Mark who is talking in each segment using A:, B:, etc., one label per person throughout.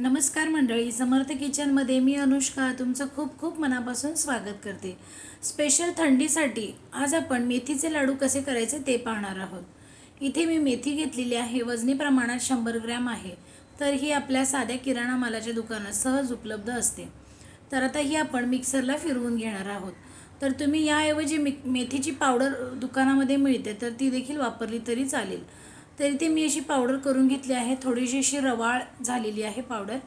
A: नमस्कार मंडळी समर्थ किचनमध्ये मी अनुष्का तुमचं खूप खूप मनापासून स्वागत करते. स्पेशल थंडीसाठी आज आपण मेथीचे लाडू कसे करायचे ते पाहणार आहोत. इथे मी मेथी घेतलेली आहे वजनी प्रमाणात शंभर ग्रॅम आहे. तर ही आपल्या साध्या किराणा मालाच्या दुकानात सहज उपलब्ध असते. तर आता ही आपण मिक्सरला फिरवून घेणार आहोत. तर तुम्ही याऐवजी मिक मेथीची पावडर दुकानामध्ये मिळते तर ती देखील वापरली तरी चालेल. तरी ते मी अशी पावडर करून घेतली आहे. थोडीशी अशी रवाळ झालेली आहे पावडर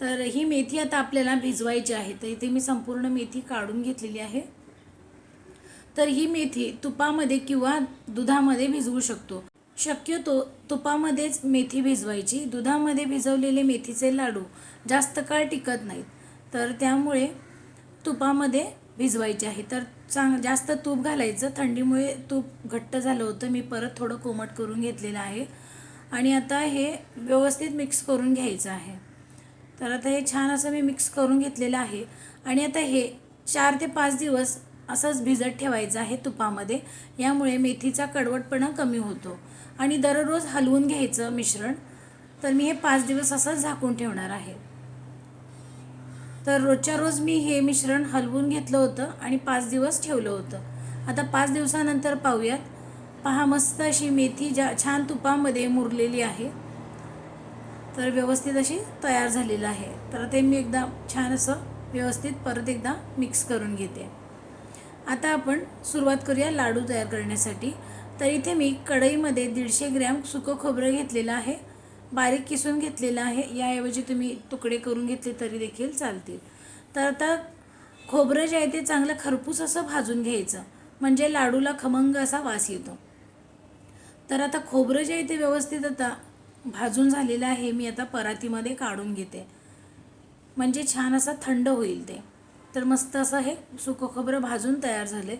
A: तर ही मेथी आता आपल्याला भिजवायची आहे. तर इथे मी संपूर्ण मेथी काढून घेतलेली आहे. तर ही मेथी तुपामध्ये किंवा दुधामध्ये भिजवू शकतो. शक्यतो तुपामध्येच मेथी भिजवायची. दुधामध्ये भिजवलेले मेथीचे लाडू जास्त काळ टिकत नाहीत. तर त्यामुळे तुपामध्ये भिजवायचे आहे. तर चांग जास्त तूप घालायचं. थंडीमुळे तूप घट्ट झालं होतं. मी परत थोडं कोमट करून घेतलेलं आहे. आणि आता हे व्यवस्थित मिक्स करून घ्यायचं आहे. तर आता हे छान असं मी मिक्स करून घेतलेलं आहे. आणि आता हे चार ते पाच दिवस असंच भिजत ठेवायचं आहे तुपामध्ये. यामुळे मेथीचा कडवटपणा कमी होतो. आणि दररोज हलवून घ्यायचं मिश्रण. तर मी हे पाच दिवस असंच झाकून ठेवणार आहे. तर रोजच्या रोज मी हे मिश्रण हलवून घेतलं होतं आणि पाच दिवस ठेवलं होतं. आता पाच दिवसानंतर पाहूयात. पहा मस्त अशी मेथी ज्या छान तुपामध्ये मुरलेली आहे. तर व्यवस्थित अशी तयार झालेलं आहे. तर ते मी एकदा छान असं व्यवस्थित परत एकदा मिक्स करून घेते. आता आपण सुरुवात करूया लाडू तयार करण्यासाठी. तर इथे मी कढईमध्ये दीडशे ग्रॅम सुकं खोबरं घेतलेलं आहे. बारीक किसून घेतलेलं आहे. याऐवजी तुम्ही तुकडे करून घेतले तरी देखील चालतील. तर आता खोबरं जे आहे ते चांगलं खरपूस असं भाजून घ्यायचं. म्हणजे लाडूला खमंग असा वास येतो. तर आता खोबरं जे आहे ते व्यवस्थित आता भाजून झालेलं आहे. मी आता परातीमध्ये काढून घेते. म्हणजे छान असा थंड होईल ते. तर मस्त असं हे सुकं खोबरं भाजून तयार झाले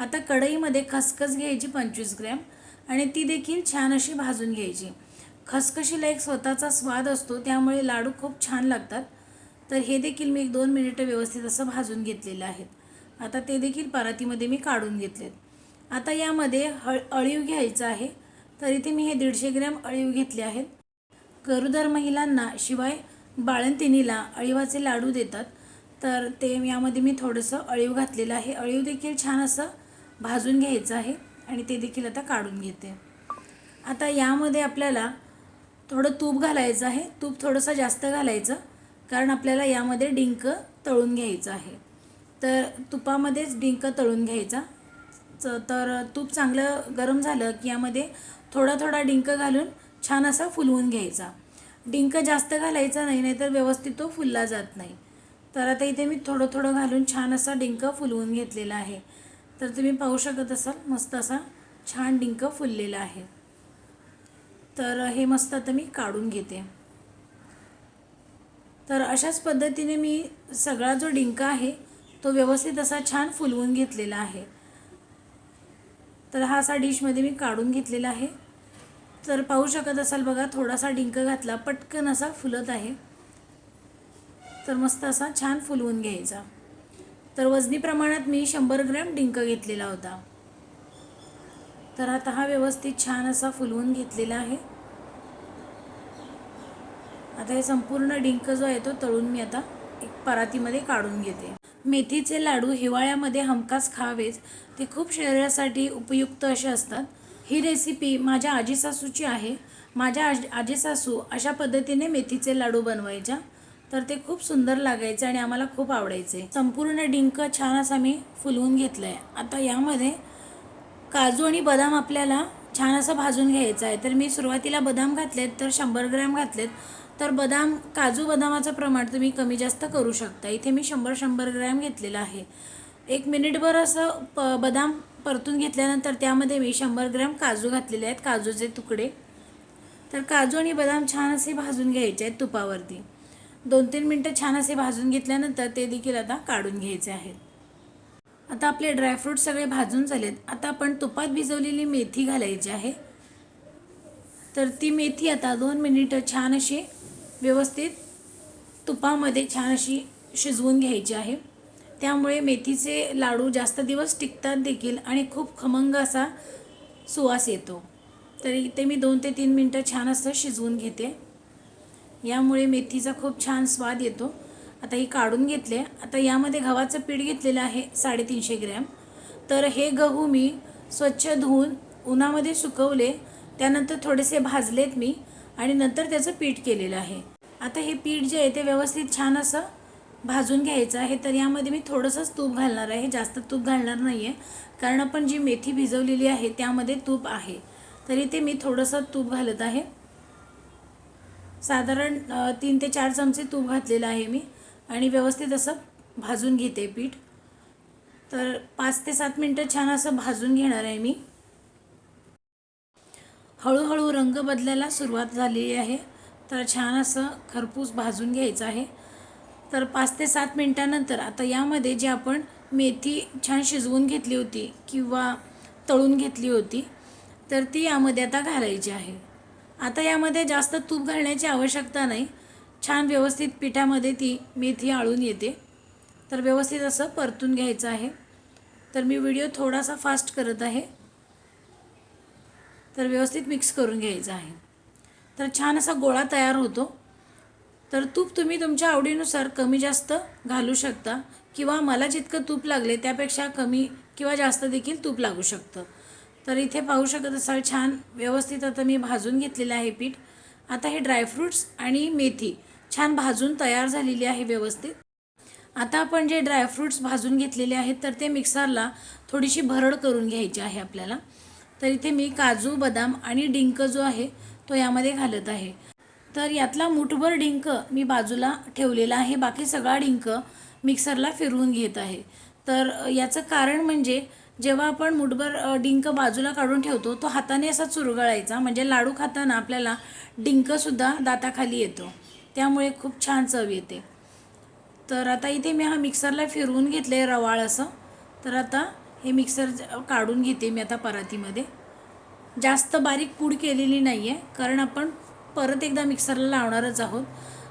A: आता कढईमध्ये खसखस घ्यायची पंचवीस ग्रॅम आणि ती देखील छान अशी भाजून घ्यायची. खसखशीला एक स्वतःचा स्वाद असतो त्यामुळे लाडू खूप छान लागतात. तर हे देखील मी एक दोन मिनिटं व्यवस्थित असं भाजून घेतलेलं आहेत आता ते देखील परातीमध्ये मी काढून घेतलेत. आता यामध्ये हळ अळीव घ्यायचं आहे. तर इथे मी हे दीडशे ग्रॅम अळीव घेतले आहेत. गरोदर महिलांना शिवाय बाळंतिणीला अळीवाचे लाडू देतात. तर ते यामध्ये मी थोडंसं अळीव घातलेलं आहे. अळीव देखील छान असं भाजून घ्यायचं आहे आणि ते देखील आता काढून घेते. आता यामध्ये आपल्याला थोडं तूप घालायचं आहे. तूप थोडंसं जास्त घालायचं. कारण आपल्याला यामध्ये डिंक तळून घ्यायचं आहे. तर तुपामध्येच डिंक तळून घ्यायचा. तर तूप चांगलं गरम झालं की यामध्ये थोडा थोडा डिंक घालून छान असा फुलवून घ्यायचा. डिंक जास्त घालायचा नाही नाहीतर व्यवस्थित तो फुलला जात नाही. तर आता इथे मी थोडं थोडं घालून छान असा डिंक फुलवून घेतलेला आहे. तर तुम्ही पाहू शकत असाल मस्त असा छान डिंक फुललेला आहे. तर हे मस्त आता मी काढून घेते. तर अशाच पद्धतीने मी सगळा जो डिंक आहे तो व्यवस्थित असा छान फुलवून घेतलेला आहे. तर हा असा डिशमध्ये मी काढून घेतलेला आहे. तर पाहू शकत असाल बघा थोडासा डिंक घातला पटकन असा फुलत आहे. तर मस्त असा छान फुलवून घ्यायचा. तर वजनी प्रमाणात मी शंभर ग्रॅम डिंक घेतलेला होता. तर आता हा व्यवस्थित छान असा फुलवून घेतलेला आहे. आता हे संपूर्ण डिंक जो आहे तो तळून मी आता एक परातीमध्ये काढून घेते. मेथीचे लाडू हिवाळ्यामध्ये हमखास खावेच ते खूप शरीरासाठी उपयुक्त असे असतात. ही रेसिपी माझ्या आजीसासूची आहे. माझ्या आज आजीसासू अशा पद्धतीने मेथीचे लाडू बनवायच्या. तर ते खूप सुंदर लागायचे आणि आम्हाला खूप आवडायचे. संपूर्ण डिंक छान असा मी फुलवून घेतलं आहे आता यामध्ये काजू आणि बदाम आपल्याला छान असं भाजून घ्यायचं आहे. तर मी सुरुवातीला बदाम घातलेत तर शंभर ग्रॅम घातलेत. तर बदाम काजू बदामाचं प्रमाण तुम्ही कमी जास्त करू शकता. इथे मी शंभर शंभर ग्रॅम घेतलेलं आहे. एक मिनिटभर असं प बदाम परतून घेतल्यानंतर त्यामध्ये मी शंभर ग्रॅम काजू घातलेले आहेत काजूचे तुकडे. तर काजू आणि बदाम छान असे भाजून घ्यायचे आहेत तुपावरती. दोन तीन मिनटं छान असे भाजून घेतल्यानंतर ते देखील आता काढून घ्यायचे आहेत. आता आपले ड्रायफ्रूट सगळे भाजून झालेत. आता आपण तुपात भिजवलेली मेथी घालायची आहे. तर ती मेथी आता दोन मिनिटं छान अशी व्यवस्थित तुपामध्ये छान अशी शिजवून घ्यायची आहे. त्यामुळे मेथीचे लाडू जास्त दिवस टिकतात देखील आणि खूप खमंग असा सुवास येतो. तर इथे मी दोन ते तीन मिनटं छान असं शिजवून घेते. यामुळे मेथीचा खूप छान स्वाद येतो. आता ही काढून घेतले आता यामध्ये गव्हाचं पीठ घेतलेलं आहे साडेतीनशे ग्रॅम. तर हे गहू मी स्वच्छ धुवून उन्हामध्ये सुकवले. त्यानंतर थोडेसे भाजलेत मी आणि नंतर त्याचं पीठ केलेलं आहे. आता हे पीठ जे आहे ते व्यवस्थित छान असं भाजून घ्यायचं आहे. तर यामध्ये मी थोडंसंच तूप घालणार आहे. जास्त तूप घालणार नाही आहे कारण आपण जी मेथी भिजवलेली आहे त्यामध्ये तूप आहे. तरी ते मी थोडंसं तूप घालत आहे. साधारण तीन ते चार चमचे तूप घातलेलं आहे मी. आणि व्यवस्थित असं भाजून घेते पीठ. तर पाच ते सात मिनटं छान असं भाजून घेणार आहे मी. हळूहळू रंग बदलायला सुरुवात झालेली आहे. तर छान असं खरपूस भाजून घ्यायचं आहे. तर पाच ते सात मिनटानंतर आता यामध्ये जे आपण मेथी छान शिजवून घेतली होती किंवा तळून घेतली होती तर ती यामध्ये आता घालायची आहे. आता यामध्ये जास्त तूप घालण्याची आवश्यकता नाही. छान व्यवस्थित पिठामध्ये ती मेथी आळून येते. तर व्यवस्थित असं परतून घ्यायचं आहे. तर मी व्हिडिओ थोडासा फास्ट करत आहे. तर व्यवस्थित मिक्स करून घ्यायचं आहे. तर छान असा गोळा तयार होतो. तर तूप तुम्ही तुमच्या आवडीनुसार कमी जास्त घालू शकता किंवा मला जितकं तूप लागले त्यापेक्षा कमी किंवा जास्त देखील तूप लागू शकतं. तर इथे पाहू शकत असाल छान व्यवस्थित आता मी भाजून घेतलेलं आहे पीठ. आता हे ड्रायफ्रूट्स आणि मेथी छान भाजून तयार झालेली आहे व्यवस्थित. आता आपण जे ड्रायफ्रूट्स भाजून घेतलेले आहेत तर ते मिक्सरला थोडीशी भरड करून घ्यायची आहे आपल्याला. तर इथे मी काजू बदाम आणि डिंक जो आहे तो यामध्ये घालत आहे. तर यातला मुठभर डिंक मी बाजूला ठेवलेला आहे. बाकी सगळा डिंक मिक्सरला फिरवून घेत आहे. तर याचं कारण म्हणजे जेव्हा आपण मुठभर डिंक बाजूला काढून ठेवतो तो हाताने असा चुरगळायचा. म्हणजे लाडू खाताना आपल्याला डिंकसुद्धा दाताखाली येतो. त्यामुळे खूप छान चव येते. तर आता इथे मी हा मिक्सरला फिरवून घेतलं आहे रवाळ असं. तर आता हे मिक्सर काढून घेते मी आता परातीमध्ये. जास्त बारीक पूड केलेली नाही आहे कारण आपण परत एकदा मिक्सरला लावणारच आहोत.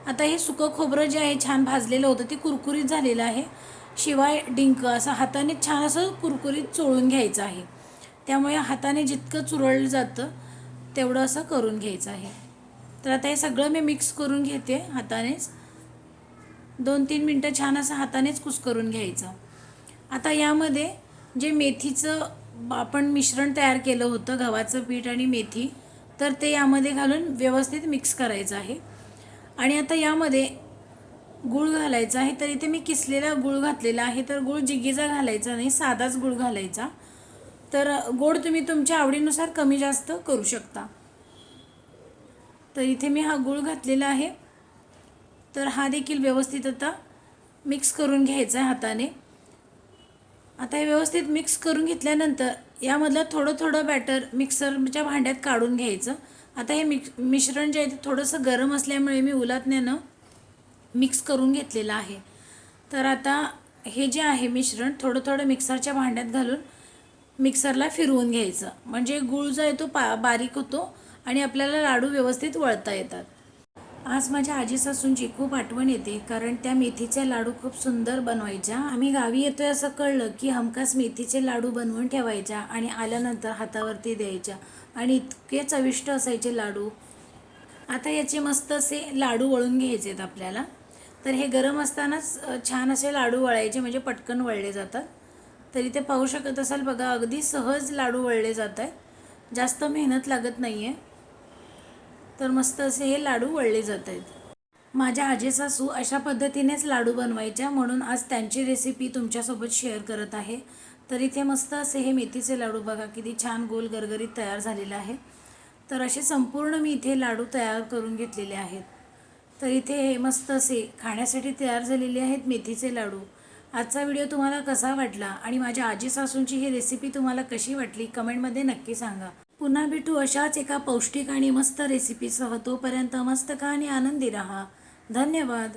A: आता हे सुकं खोबरं जे आहे छान भाजलेलं होतं ते कुरकुरीत झालेलं आहे. शिवाय डिंक असं हाताने छान असं कुरकुरीत चोळून घ्यायचं आहे. त्यामुळे हाताने जितकं चुरळलं जातं तेवढं असं करून घ्यायचं आहे. तर आता हे सगळं मी मिक्स करून घेते हातानेच. दोन तीन मिनटं छान असं हातानेच कुस्करून घ्यायचं. आता यामध्ये जे मेथीचं आपण मिश्रण तयार केलं होतं गव्हाचं पीठ आणि मेथी तर ते यामध्ये घालून व्यवस्थित मिक्स करायचं आहे. आणि आता यामध्ये गूळ घालायचा आहे तर इथे मी किसलेला गूळ घातलेला आहे तर गूळ जिगीचा घालायचा नाही साधाच गूळ घालायचा. तर गोड तुम्ही तुमच्या आवडीनुसार कमी जास्त करू शकता. तर इथे मी हा गूळ घातलेला आहे. तर हा देखील व्यवस्थित आता मिक्स करून घ्यायचा आहे हाताने. आता हे व्यवस्थित मिक्स करून घेतल्यानंतर यामधलं थोडं थोडं बॅटर मिक्सरच्या भांड्यात काढून घ्यायचं. आता हे मिक्स मिश्रण जे आहे ते थोडंसं गरम असल्यामुळे मी उलातण्यानं मिक्स करून घेतलेलं आहे. तर आता हे जे आहे मिश्रण थोडं थोडं मिक्सरच्या भांड्यात घालून मिक्सरला फिरवून घ्यायचं. म्हणजे गूळ जो आहे तो पा बारीक होतो. आणि आपल्याला लाडू व्यवस्थित वळता येतात. आज माझ्या आजी सासूंची खूप आठवण येते कारण त्या मेथीचे लाडू खूप सुंदर बनवायच्या. आम्ही गावी येतोय असं कळलं की हमखास मेथीचे लाडू बनवून ठेवायच्या आणि आल्यानंतर हातावरती द्यायच्या आणि इतके चविष्ट असायचे लाडू. आता याचे मस्त असे लाडू वळून घ्यायचे आहेत आपल्याला. तर हे गरम असतानाच छान असे लाडू वळायचे म्हणजे पटकन वळले जातात. तरी ते पाहू शकत असाल बघा अगदी सहज लाडू वळले जात आहेत जास्त मेहनत लागत नाही आहे तर मस्त असे हे लाडू वळले जात आहेत. माझ्या आजी सासू अशा पद्धतीनेच लाडू बनवायच्या म्हणून आज त्यांची रेसिपी तुमच्यासोबत शेअर करत आहे. तर इथे मस्त असे हे मेथीचे लाडू बघा किती छान गोल गरगरीत तयार झालेलं आहे. तर असे संपूर्ण मी इथे लाडू तयार करून घेतलेले आहेत. तर इथे हे मस्त असे खाण्यासाठी तयार झालेले आहेत मेथीचे लाडू. आजचा व्हिडिओ तुम्हाला कसा वाटला आणि माझ्या आजी सासूंची ही रेसिपी तुम्हाला कशी वाटली कमेंटमध्ये नक्की सांगा. पुन्हा भेटू अशाच एका पौष्टिक आणि मस्त रेसिपीसह तोपर्यंत मस्त का आणि आनंदी राहा. धन्यवाद.